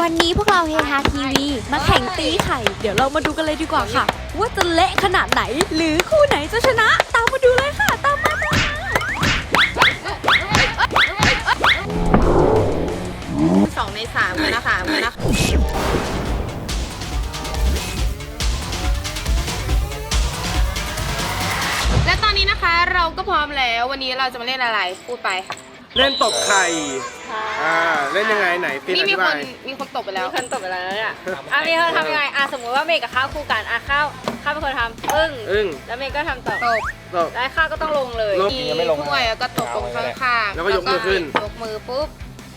วันนี้พวกเราเฮฮาทีวี มาแข่งตีไข่ เดี๋ยวเรามาดูกันเลยดีกว่าค่ะ ว่าจะเละขนาดไหน หรือคู่ไหนจะชนะ ตามมาดูเลยค่ะ ตามมาตามมาสองในสามกันนะคะกันนะคะและตอนนี้นะคะเราก็พร้อมแล้ว วันนี้เราจะมาเล่นอะไร พูดไปค่ะ เล่นตบไข่ อ่า เล่นยังไงไหนฟินนี่อมีธิคบานย มีคนตบไปแล้วมีคนตบไปแล้วเนี่ยอะมีคนทำยังไงอะสมมติว่าเมย์กับข้าวคู่กันอะข้าวข้าวเป็นคนทำอึ้งอึ้ง แล้วเมย์ก็ทำต่อตบตบแล้วข้าวก็ต้องลงเลย ลง มีถ้วยแล้วก็ตบตรงข้างๆแล้วก็ยกมือขึ้น ยกมือปุ๊บ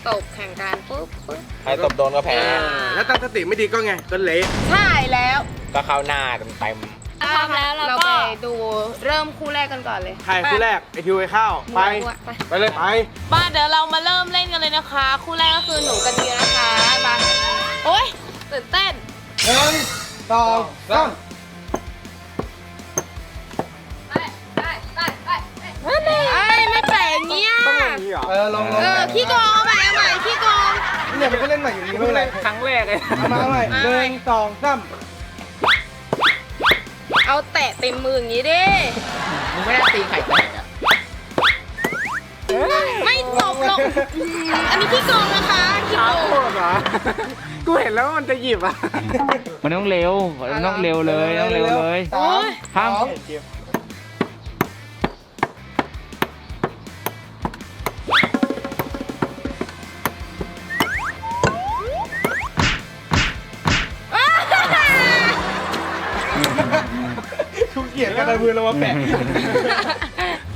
ตบแข่งกันปุ๊บปุ๊บใครตบโดนก็แพ้ อ่าแล้วตั้งสติไม่ดีก็ไงก็เละ ใช่แล้วก็เข้าหน้าเต็มเต็ม พร้อมแล้วเราเราก็ ไปดูเริ่มคู่แรกกันก่อนเลยใครคู่แรกไอทิวไอข้าวไปไป ไปเลยไป มาเดี๋ยวเรามาเริ่มเล่นกันเลยนะคะ คู่แรกก็คือหนูกับเดียนะคะมาโอ๊ยตื่นเต้นหนึ่งสองสามไอ้ยไม่แปลกเงี้ยเออลองลองเออขี้โกงเอาใหม่เอาใหม่ขี้โกงเนี่ยมันก็เล่นใหม่อยู่ดีไม่เป็นไรครั้งแรกเลยเอามาเอาใหม่หนึ่งสองสาม เอาแตะเต็มมืออย่างนี้ดิมึงไม่ได้ตีไข่แตกอะไม่ตบหรอกอืมอันนี้ขี้โกงนะคะขี้โกงโคตรเหรอกูเห็นแล้วว่ามันจะหยิบอะมันต้องเร็ว มันต้องเร็วเลย ต้องเร็วเลย สามห้าม สอง กเกียรติกันเอามือเรามาแปะ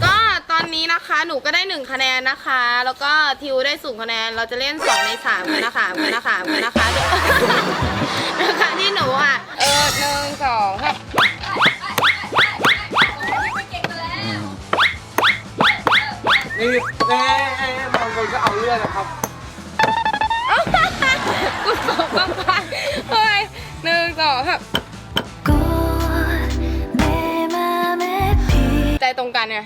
ก็ตอนนี้นะคะหนูก็ได้หนึ่งคะแนนนะคะ แล้วก็ทิวได้สูงคะแนนเราจะเล่นสองในสามกันนะคะกันนะคะกันนะคะเดี๋ยวนะคะที่หนูอะเออหนึ่งสองครับนี่แน่บางคนก็เอาเลือดนะครับกูตกบ้างไปเฮ้ยหนึ่งสองครับ ใจตรงกันไง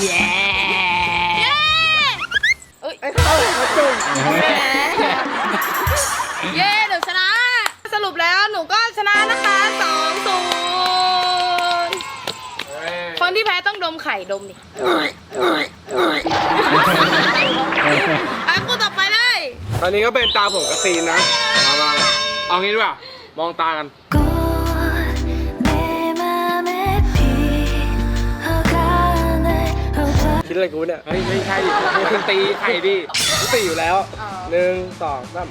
เย้เอ้ยเย้หนูชนะ สรุปแล้วหนูก็ชนะนะคะสองศูนย์คนที่แพ้ต้องดมไข่ดมดิอ่ ตอนนี้ก็เป็นตาผมกับซีนนะมามาเอางี้ดีกว่ามองตากัน คิดอะไรกูเนี่ย เฮ้ย ไม่ใช่ดิคุณตีไข่ดิกูตีอยู่แล้วหนึ่งสองสาม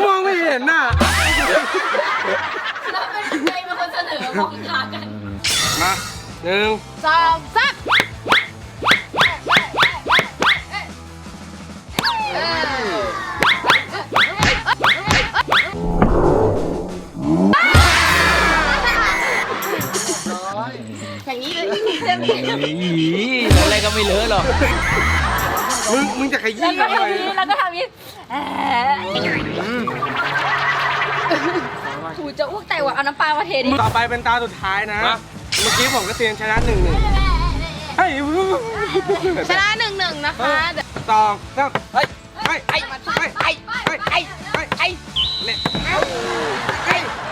มองไม่เห็นน่ะมาหนึ่งสองสามอย่างนี้เลยอีอะไรก็ไม่เลอะหรอกมึงมึงจะขยี้แล้วก็ทำไมทำนี้แล้วก็ทำนี้แอะกูจะอ้วกแต่ว่าเอาน้ำปลามาเทดิต่อไปเป็นตาสุดท้ายนะเมื่อกี้ผมกับซีนชนะหนึ่งหนึ่งเฮ้ยชนะหนึ่งหนึ่งนะคะเดี๋ยวสองสามเฮ้ยเฮ้ยไอ้ไอ้ไอ้ไอ้ไอ้ไอ้ไอ้เนี่ยไอ้ไ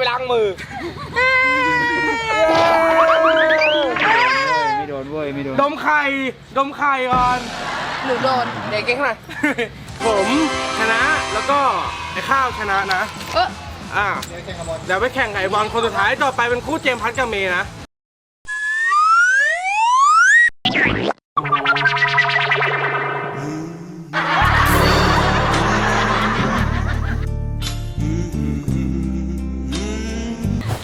ไปล้างมือ ไม่โดนเว้ยไม่โดนดมไข่ดมไข่ก่อนหนูโดน เด็กเก่งหน่อยผมชนะแล้วก็ไอ้ข้าวชนะนะ เอออ่าเดี๋ยวไปแข่งไอ้บอลคนสุดท้ายต่อไปเป็นคู่เจมส์พัทกับเมย์นะ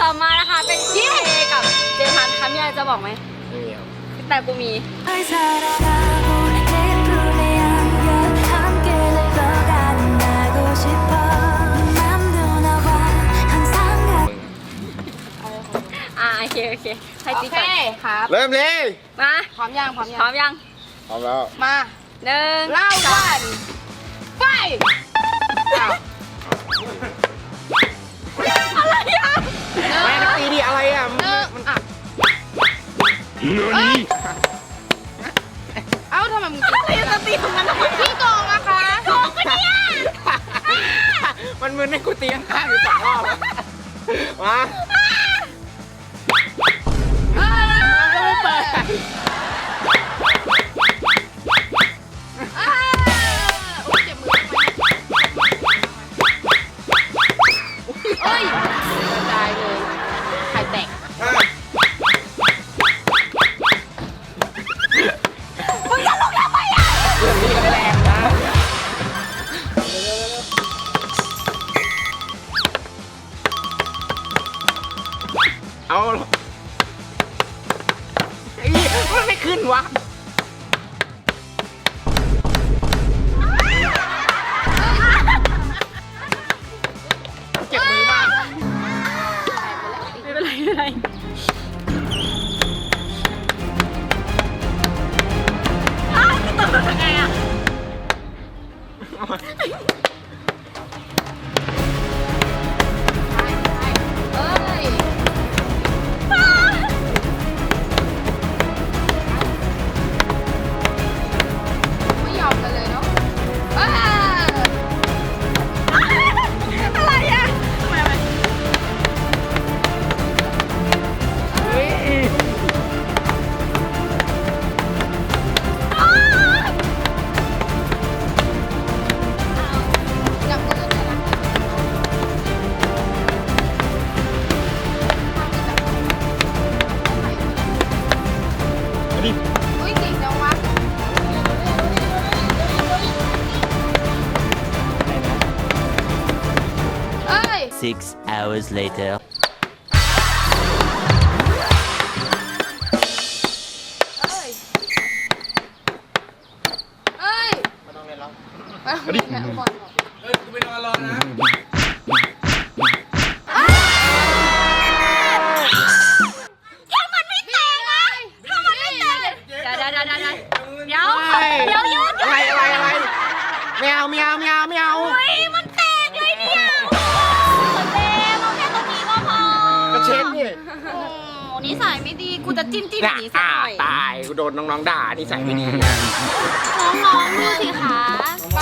ต่อมานะคะเป็นเย่กับเจพันค่ะมีอะไรจะบอกไหมไม่มีแต่กูมี อ่าโอเคโอเคใครโอค่อนครับ เริ่มเลยมาพร้อมยังพร้อมยังพร้อมยัง พร้อมแล้วมาหนึ่งเล่าวันไป ตีดิอะไรอะหนึ่งอะเอ้ยเอ้าทำไมมึงจะตีตรงนั้นทำไมพี่โกงนะคะโกงปะเนี่ยมันมึนให้กูตีข้างๆอยู่สองรอบแล้วมา hours later. เอ้ นิสัยไม่ดีกูจะจิ้มจิ้มอย่างนี้สักอ่าหน่อยตายกูโดนน้องๆด่านี่ใส่ไม่ดีน้องๆดูสิคะไป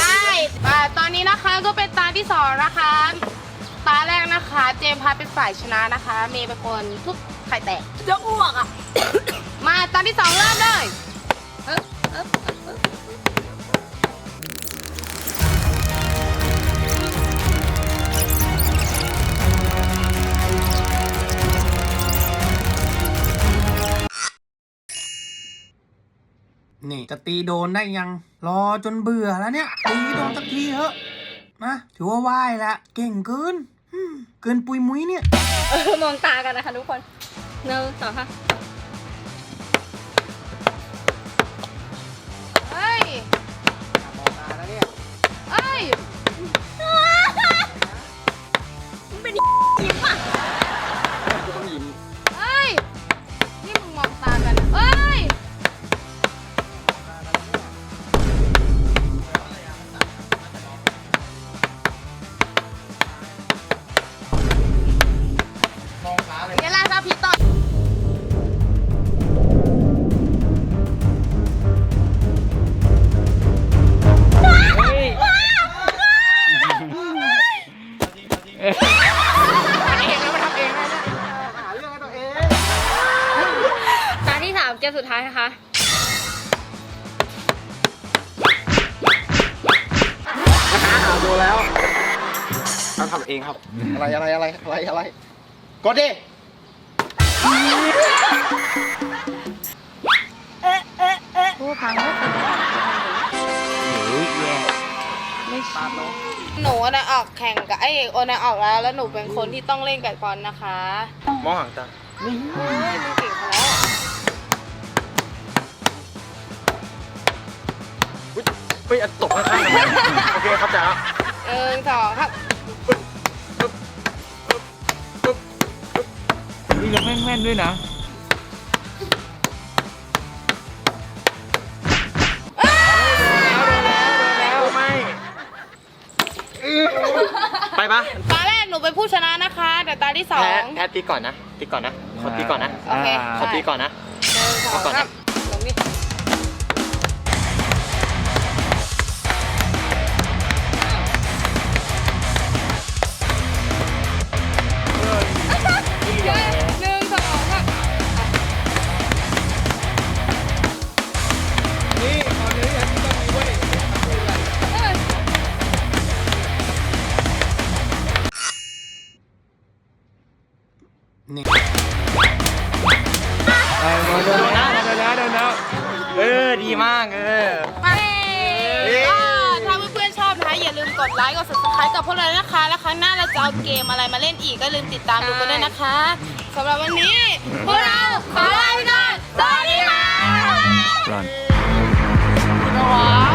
อ่าตอนนี้นะคะก็เป็นตาที่สองนะคะ ตาแรกนะคะ เจมส์พาเป็นฝ่ายชนะนะคะ เมย์เป็นคนทุบไข่แตกจะอ้วกอะ มาตาที่สองเริ่มเลย นี่จะตีโดนได้ยัง รอจนเบื่อแล้วเนี่ย ตีโดนสักทีเถอะนะถือว่าไหว้ละ เก่งเกิน เกินปุยมุ้ยเนี่ย มองตากันนะคะทุกคนเนึ่งสอค่ะ ต้องทำเองครับ อะไรอะไรอะไรอะไรอะไรกดดิหนูนะออกแข่งกับไอ้โอนะออกแล้ว แล้วหนูเป็นคนที่ต้องเล่นกับกอนนะคะมองห่างตาเฮ้ยมึงเก่งเขาแล้วอุ๊ยเฮ้ยอันตกข้างๆนะโอเคครับจ๋าหนึ่งสองครับ นี่ยังแม่นๆด้วยนะแล้วไม่ไปปะตาแรกหนูเป็นผู้ชนะนะคะ แต่ตาที่สอแพ้งแพ้ตีก่อนนะตีก่อนนะขอตีก่อนนะโอเคขอตีก่อนนะหนึ่งสอก่อนนะ ดีมากเออ ไปถ้าเพื่อนๆชอบนะคะอย่าลืมกดไลค์กดซับสไครป์กับพวกเรานะคะ แล้วครั้งหน้าเราจะเอาเกมอะไรมาเล่นอีกก็ลืมติดตามดูกันด้วยนะคะสำหรับวันนี้พวกเราขอลาไปก่อนสวัสดีค่ะ Run. คุะ